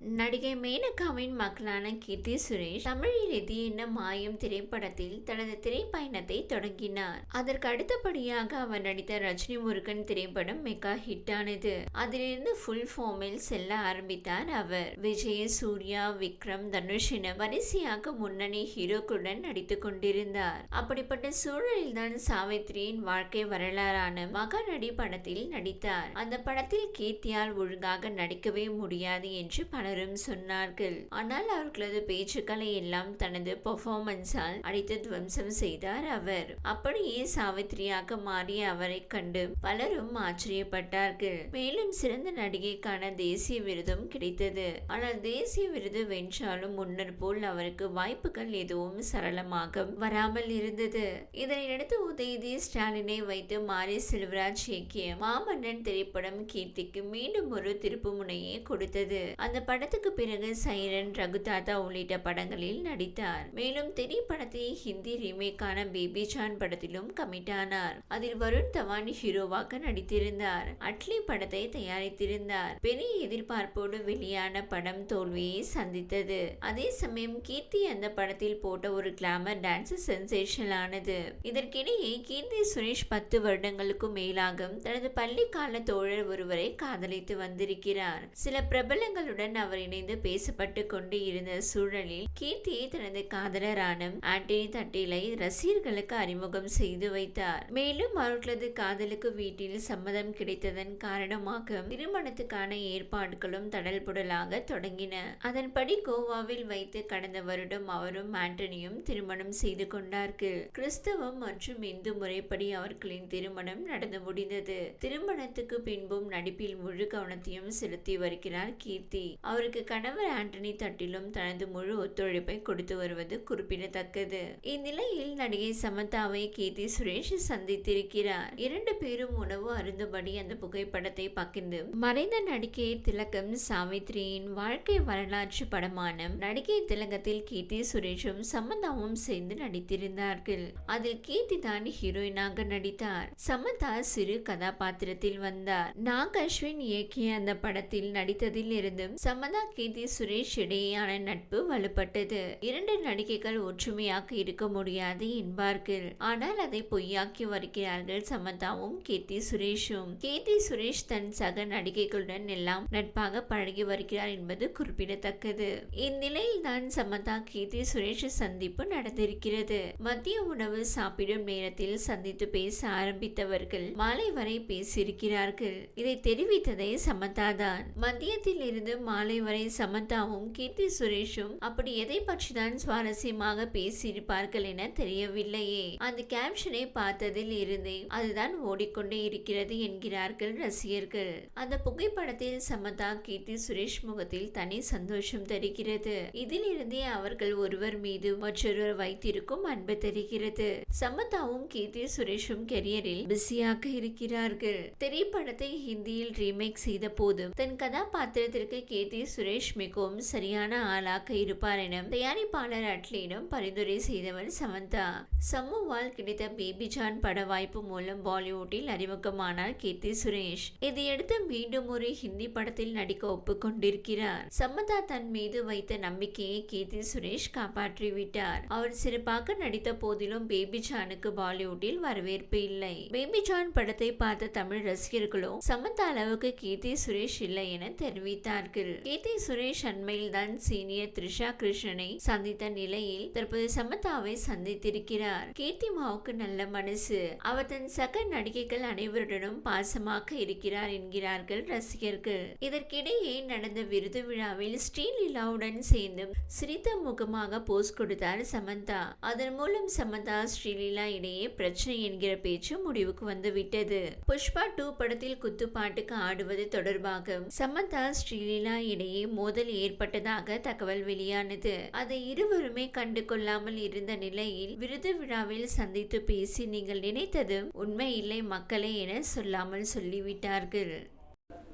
நடிகை மேனகாவின் மகளான கீர்த்தி சுரேஷ் தமிழில் எது என்ன மாயம் திரைப்படத்தில் தனது திரைப்பயணத்தை தொடங்கினார். அதற்கு அடுத்தபடியாக அவர் நடித்த ரஜினி முருகன் திரைப்படம் மெகா ஹிட் ஆனது அதிலிருந்து ஃபுல் ஃபார்மில் செல்ல ஆரம்பித்தார் அவர். விஜய் சூர்யா விக்ரம் தனுஷ் என வரிசையாக முன்னணி ஹீரோக்களுடன் நடித்து கொண்டிருந்தார். அப்படிப்பட்ட சூழலில் தான் சாவித்ரியின் வாழ்க்கை வரலாறான மகாநடி படத்தில் நடித்தார். அந்த படத்தில் கீர்த்தியால் ஒழுங்காக நடிக்கவே முடியாது என்று பலரும் சொன்னார்கள். ஆனால் அவர்களது பேச்சுக்களை எல்லாம் தனது பெர்ஃபார்மன்ஸால் அடித்து துவம்சம் செய்தார் அவர். அப்படியே சாவித்ரியாக மாறிய அவரை கண்டு பலரும் ஆச்சரியப்பட்டார்கள். மேலும் சிறந்த நடிகைக்கான தேசிய விருதும் கிடைத்தது. ஆனால் தேசிய விருது வென்றாலும் முன்னர் போல் அவருக்கு வாய்ப்புகள் எதுவும் சரளமாக வராமல் இருந்தது. இதனையடுத்து உதயநிதி ஸ்டாலினை வைத்து மாரி செல்வராஜ் இயக்கிய மாமன்னன் திரைப்படம் கீர்த்திக்கு மீண்டும் ஒரு திருப்பு முனையை கொடுத்தது. அந்த படத்துக்கு பிறகு சைரன் ரகுதாதா உள்ளிட்ட படங்களில் நடித்தார். மேலும் தெரி படத்தை ஹிந்தி ரீமேக்கான பேபி ஜான் படத்திலும் கமிட் ஆனார். அதில் வருண் தவான் ஹீரோவாக நடித்திருந்தார். அட்லி படத்தை தயாரித்திருந்தார். பெரிய எதிர்பார்ப்போடு வெளியான படம் தோல்வியை சந்தித்தது. அதே சமயம் கீர்த்தி அந்த படத்தில் போட்ட ஒரு கிளாமர் டான்ஸ் சென்சேஷன் ஆனது. இதற்கிடையே கீர்த்தி சுரேஷ் பத்து வருடங்களுக்கும் மேலாக தனது பள்ளி கால தோழர் ஒருவரை காதலித்து வந்திருக்கிறார். சில பிரபலங்களுடன் அவர் இணைந்து பேசப்பட்டு கொண்டு இருந்த சூழலில் கீர்த்தி தனது காதலரான ஆண்டனி தட்டிலை ரசிகர்களுக்கு அறிமுகம் செய்து வைத்தார். மேலும் அவர்களது காதலுக்கு வீட்டில் சம்மதம் கிடைத்ததன் காரணமாக திருமணத்துக்கான ஏற்பாடுகளும் தடல் புடலாக தொடங்கின. அதன்படி கோவாவில் வைத்து கடந்த வருடம் அவரும் ஆண்டனியும் திருமணம் செய்து கொண்டார்கள். கிறிஸ்தவம் மற்றும் இந்து முறைப்படி அவர்களின் திருமணம் நடந்து முடிந்தது. திருமணத்துக்கு பின்பும் நடிப்பில் முழு கவனத்தையும் செலுத்தி வருகிறார் கீர்த்தி. அவருக்கு கணவர் ஆண்டனி தட்டிலும் தனது முழு ஒத்துழைப்பை கொடுத்து வருவது குறிப்பிடத்தக்கது. இந்நிலையில் நடிகை சமந்தாவை கீர்த்தி சுரேஷ் சந்தித்திருக்கிறார். இரண்டு பேரும் உணவு அருந்தபடி அந்த புகைப்படத்தை பகிர்ந்து மறைந்த நடிகை திலகம் சாவித்ரியின் வாழ்க்கை வரலாற்று படமான நடிகை திலகத்தில் கீர்த்தி சுரேஷும் சமந்தாவும் சேர்ந்து நடித்திருந்தார்கள். அதில் கீர்த்தி தான் ஹீரோயினாக நடித்தார். சமந்தா சிறு கதாபாத்திரத்தில் வந்தார். நாக் அஸ்வின் இயக்கிய அந்த படத்தில் நடித்ததில் இருந்தும் சமந்தா ராதா கீர்த்தி சுரேஷ் இடையேயான நட்பு வலுப்பட்டது. இரண்டு நடிகைகள் ஒற்றுமையாக இருக்க முடியாது என்பார்கள். ஆனால் அதை பொய்யாக்கி வருகிறார்கள் சமந்தாவும் கீர்த்தி சுரேஷும். கீர்த்தி சுரேஷ் தன் சக நடிகைகளுடன் எல்லாம் நட்பாக பழகி வருகிறார் என்பது குறிப்பிடத்தக்கது. இந்நிலையில் தான் சமந்தா கீர்த்தி சுரேஷ் சந்திப்பு நடந்திருக்கிறது. மதிய உணவு சாப்பிடும் நேரத்தில் சந்தித்து பேச ஆரம்பித்தவர்கள் மாலை வரை பேசியிருக்கிறார்கள். இதை தெரிவித்ததே சமந்தா தான் மதியத்தில் இருந்து மாலை வரை சமந்தாவும் கீர்த்தி சுரேஷும் அப்படி எதை பற்றி தான் சுவாரஸ்யமாக பேசியிருப்பார்கள் என தெரியவில்லையே. அந்த கேப்ஷனை பார்த்ததில் இருந்தே அதுதான் ஓடிக்கொண்டே இருக்கிறது என்கிறார்கள் ரசிகர்கள். அந்த புகைப்படத்தில் சமந்தா கீர்த்தி சுரேஷ் முகத்தில் தனி சந்தோஷம் தெரிகிறது. இதிலிருந்தே அவர்கள் ஒருவர் மீது மற்றொருவர் வைத்திருக்கும் அன்பு தெரிகிறது. சமந்தாவும் கீர்த்தி சுரேஷும் கெரியரில் பிஸியாக இருக்கிறார்கள். திரைப்படத்தை ஹிந்தியில் ரீமேக் செய்த போதும் தன் கதாபாத்திரத்திற்கு கீர்த்தி சுரேஷ் மிகவும் சரியான ஆளாக இருப்பார் என தயாரிப்பாளர் அட்லியிடம் பரிந்துரை செய்தவர் சமந்தா. சம்முவால் கிடைத்த பேபி ஜான் பட வாய்ப்பு மூலம் பாலிவுட்டில் அறிமுகமானார் கீர்த்தி சுரேஷ். இதையடுத்து மீண்டும் ஒரு ஹிந்தி படத்தில் நடிக்க ஒப்புக்கொண்டிருக்கிறார். சமந்தா தன் மீது வைத்த நம்பிக்கையை கீர்த்தி சுரேஷ் காப்பாற்றிவிட்டார். அவர் சிறப்பாக நடித்த போதிலும் பேபி ஜானுக்கு பாலிவுட்டில் வரவேற்பு இல்லை. பேபி ஜான் படத்தை பார்த்த தமிழ் ரசிகர்களோ சமந்தா அளவுக்கு கீர்த்தி சுரேஷ் இல்லை என தெரிவித்தார்கள். கீர்த்தி சுரேஷ் அண்மையில் தான் சீனியர் த்ரிஷா கிருஷ்ணனை சந்தித்த நிலையில் தற்போது சமதாவை சந்தித்திருக்கிறார். கீர்த்திமாவுக்கு நல்ல மனசு. அவர் தன் சக நடிகைகள் அனைவருடனும் பாசமாக இருக்கிறார் என்கிறார்கள் ரசிகர்கள். இதற்கிடையே நடந்த விருது விழாவில் ஸ்ரீலீலாவுடன் சேர்ந்து சிரித்த முகமாக போஸ் கொடுத்தார் சமந்தா. அதன் மூலம் சமந்தா ஸ்ரீலீலா இடையே பிரச்சனை என்கிற பேச்சு முடிவுக்கு வந்துவிட்டது. புஷ்பா டூ படத்தில் குத்துப்பாட்டுக்கு ஆடுவது தொடர்பாக சமந்தா ஸ்ரீலீலா இடையே மோதல் ஏற்பட்டதாக தகவல் வெளியானது. அதை இருவருமே கண்டு கொள்ளாமல் இருந்த நிலையில் விருது விழாவில் சந்தித்து பேசி நீங்கள் நினைத்தது உண்மை இல்லை மக்களே என சொல்லாமல் சொல்லிவிட்டார்கள்.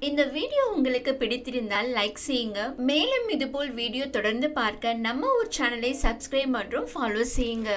இந்த வீடியோ உங்களுக்கு பிடித்திருந்தால் லைக் செய்யுங்க. மேலும் இதுபோல் வீடியோ தொடர்ந்து பார்க்க நம்ம ஒரு சேனலை சப்ஸ்கிரைப் மற்றும் ஃபாலோ செய்யுங்க.